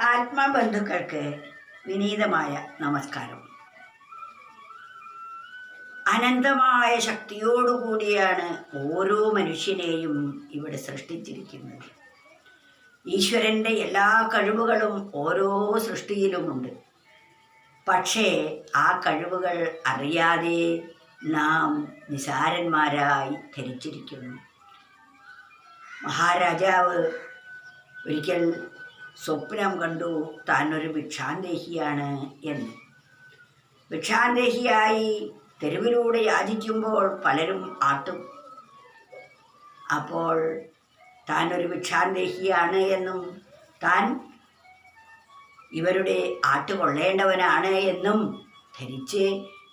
ആത്മബന്ധുക്കൾക്ക് വിനീതമായ നമസ്കാരം. അനന്തമായ ശക്തിയോടുകൂടിയാണ് ഓരോ മനുഷ്യനെയും ഇവിടെ സൃഷ്ടിച്ചിരിക്കുന്നത്. ഈശ്വരന്റെ എല്ലാ കഴിവുകളും ഓരോ സൃഷ്ടിയിലുമുണ്ട്. പക്ഷേ ആ കഴിവുകൾ അറിയാതെ നാം നിസാരന്മാരായി ധരിച്ചിരിക്കുന്നു. മഹാരാജാവ് ഒരിക്കൽ സ്വപ്നം കണ്ടു താൻ ഒരു ഭിക്ഷാന്തേഹിയാണ് എന്ന്. ഭിക്ഷാന്തേഹിയായി തെരുവിലൂടെ യാചിക്കുമ്പോൾ പലരും ആട്ടും. അപ്പോൾ താൻ ഒരു ഭിക്ഷാന്തേഹിയാണ് എന്നും താൻ ഇവരുടെ ആട്ടുകൊള്ളേണ്ടവനാണ് എന്നും ധരിച്ച്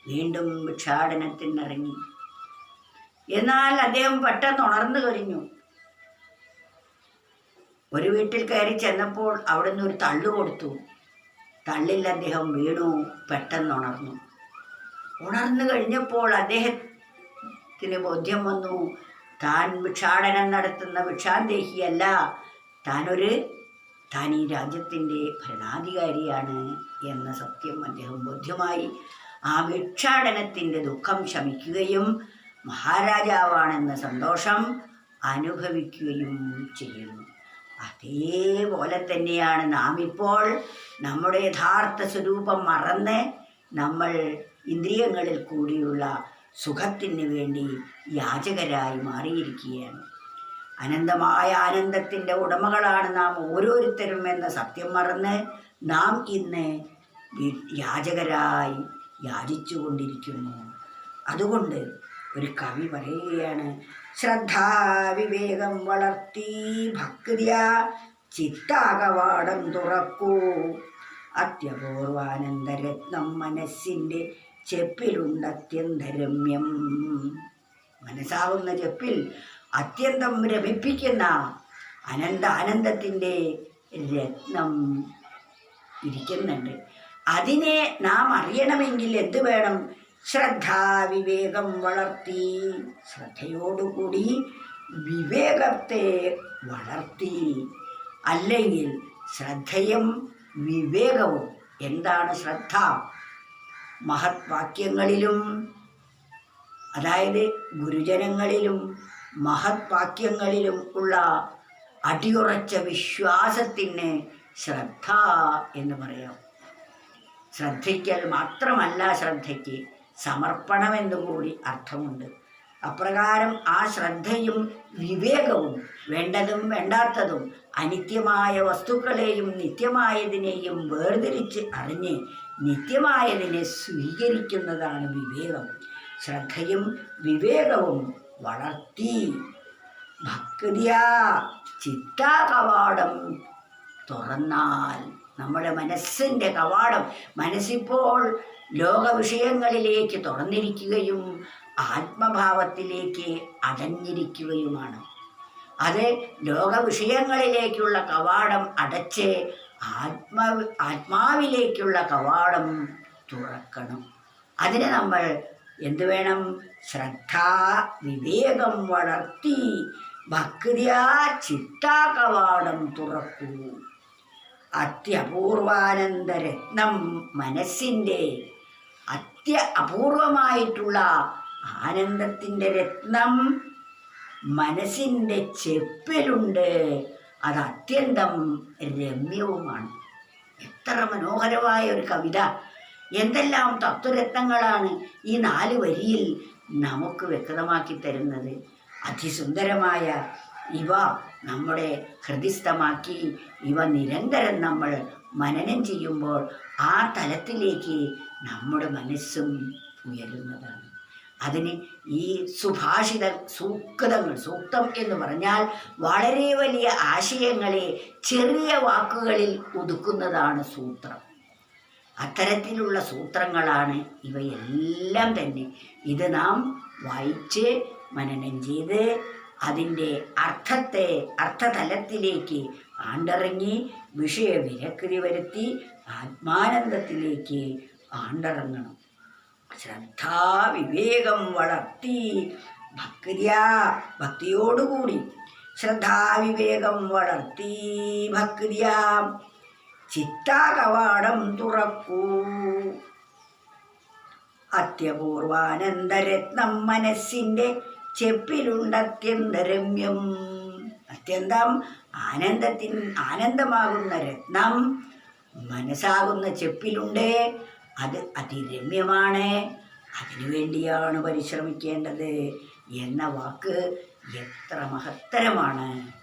വീണ്ടും ഭിക്ഷാടനത്തിനിറങ്ങി. എന്നാൽ അദ്ദേഹം പെട്ടെന്ന് ഉണർന്നു കഴിഞ്ഞു ഒരു വീട്ടിൽ കയറി ചെന്നപ്പോൾ അവിടുന്ന് ഒരു തള്ളു കൊടുത്തു. തള്ളിൽ അദ്ദേഹം വീണു പെട്ടെന്ന് ഉണർന്നു ഉണർന്നു കഴിഞ്ഞപ്പോൾ അദ്ദേഹത്തിന് ബോധ്യം വന്നു താൻ ഭിക്ഷാടനം നടത്തുന്ന ഭിക്ഷാന്തേഹിയല്ല. താനൊരു താൻ ഈ രാജ്യത്തിന്റെ ഭരണാധികാരിയാണ് എന്ന സത്യം അദ്ദേഹം ബോധ്യമായി. ആ ഭിക്ഷാടനത്തിന്റെ ദുഃഖം ശമിക്കുകയും മഹാരാജാവാണെന്ന സന്തോഷം അനുഭവിക്കുകയും ചെയ്യുന്നു. അതേപോലെ തന്നെയാണ് നാം ഇപ്പോൾ നമ്മുടെ യഥാർത്ഥ സ്വരൂപം മറന്ന് നമ്മൾ ഇന്ദ്രിയങ്ങളിൽ കൂടിയുള്ള സുഖത്തിന് വേണ്ടി യാചകരായി മാറിയിരിക്കുകയാണ്. അനന്തമായ ആനന്ദത്തിന്റെ ഉടമകളാണ് നാം ഓരോരുത്തരും എന്ന സത്യം മറന്ന് നാം ഇന്ന് യാചകരായി യാചിച്ചു കൊണ്ടിരിക്കുന്നു അതുകൊണ്ട് ഒരു കവി പറയുകയാണ് ശ്രദ്ധാവിവേകം വളർത്തി ഭക്തിയ ചിത്താകവാടം തുറക്കൂ. അത്യപൂർവാനന്ദരത്നം മനസ്സിന്റെ ചെപ്പിലുണ്ട് അത്യന്തരമ്യം. മനസ്സാവുന്ന ചെപ്പിൽ അത്യന്തം രമിപ്പിക്കുന്ന അനന്ത ആനന്ദത്തിന്റെ രത്നം ഇരിക്കുന്നുണ്ട്. അതിനെ നാം അറിയണമെങ്കിൽ എന്ത് വേണം? ശ്രദ്ധാവിവേകം വളർത്തി. ശ്രദ്ധയോടുകൂടി വിവേകത്തെ വളർത്തി. അല്ലെങ്കിൽ ശ്രദ്ധയും വിവേകവും എന്താണ് ശ്രദ്ധ? മഹത്വാക്യങ്ങളിലും അതായത് ഗുരുജനങ്ങളിലും മഹത്വാക്യങ്ങളിലും ഉള്ള അടിയുറച്ച വിശ്വാസത്തിന് ശ്രദ്ധ എന്ന് പറയാം. ശ്രദ്ധിക്കൽ മാത്രമല്ല ശ്രദ്ധയ്ക്ക്. സമർപ്പണമെന്നു കൂടി അർത്ഥമുണ്ട്. അപ്രകാരം ആ ശ്രദ്ധയും വിവേകവും വേണ്ടതും വേണ്ടാത്തതും അനിത്യമായ വസ്തുക്കളെയും നിത്യമായതിനെയും വേർതിരിച്ച് അറിഞ്ഞ് നിത്യമായതിനെ സ്വീകരിക്കുന്നതാണ് വിവേകം. ശ്രദ്ധയും വിവേകവും വളർത്തി. ഭക്തിയാ ചിത്താ കവാടം തുറന്നാൽ നമ്മുടെ മനസ്സിന്റെ കവാടം മനസ്സിപ്പോൾ ലോക വിഷയങ്ങളിലേക്ക് തുറന്നിരിക്കുകയും ആത്മഭാവത്തിലേക്ക് അടഞ്ഞിരിക്കുകയുമാണ്. അത് ലോകവിഷയങ്ങളിലേക്കുള്ള കവാടം അടച്ച് ആത്മ ആത്മാവിലേക്കുള്ള കവാടം തുറക്കണം. അതിന് നമ്മൾ എന്തുവേണം ശ്രദ്ധ വിവേകം വളർത്തി ഭക്തിയാ ചിത്താ കവാടം തുറക്കൂ. അത്യപൂർവാനന്ദരത്നം മനസ്സിന്റെ അത്യ അപൂർവമായിട്ടുള്ള ആനന്ദത്തിന്റെ രത്നം മനസ്സിന്റെ ചെപ്പിലുണ്ട്. അത് അത്യന്തം രമ്യവുമാണ്. എത്ര മനോഹരമായ ഒരു കവിത. എന്തെല്ലാം തത്വരത്നങ്ങളാണ് ഈ നാല് വരിയിൽ നമുക്ക് വ്യക്തമാക്കി തരുന്നത്. അതിസുന്ദരമായ ഇവ നമ്മുടെ ഹൃദിസ്ഥമാക്കി ഇവ നിരന്തരം നമ്മൾ മനനം ചെയ്യുമ്പോൾ ആ തലത്തിലേക്ക് നമ്മുടെ മനസ്സും ഉയരുന്നതാണ്. അതിന് ഈ സുഭാഷിത സൂക്തങ്ങൾ സൂക്തം എന്ന് പറഞ്ഞാൽ വളരെ വലിയ ആശയങ്ങളെ ചെറിയ വാക്കുകളിൽ ഒതുക്കുന്നതാണ് സൂത്രം. അത്തരത്തിലുള്ള സൂത്രങ്ങളാണ് ഇവയെല്ലാം തന്നെ. ഇത് നാം വായിച്ച് മനനം ചെയ്ത് അതിന്റെ അർത്ഥത്തെ അർത്ഥതലത്തിലേക്ക് ആണ്ടിറങ്ങി വിഷയവിരക്തി വരുത്തി ആത്മാനന്ദത്തിലേക്ക് ആണ്ടിറങ്ങണം. ശ്രദ്ധാ വിവേകം വളർത്തി ഭക്തിയാ ഭക്തിയോടുകൂടി ശ്രദ്ധാവിവേകം വളർത്തി ഭക്തിയാ ചിത്താകവാടം തുറക്കൂ. അത്യപൂർവാനന്ദരത്നം മനസ്സിന്റെ ചെപ്പിലുണ്ടത്യന്തരമ്യം അത്യന്തം ആനന്ദത്തിൻ ആനന്ദമാകുന്ന രത്നം. മനസ്സാകുന്ന ചെപ്പിലുണ്ട് അത് അതിരമ്യമാണ്. അതിനു വേണ്ടിയാണ് പരിശ്രമിക്കേണ്ടത്. എന്ന വാക്ക് എത്ര മഹത്തരമാണ്.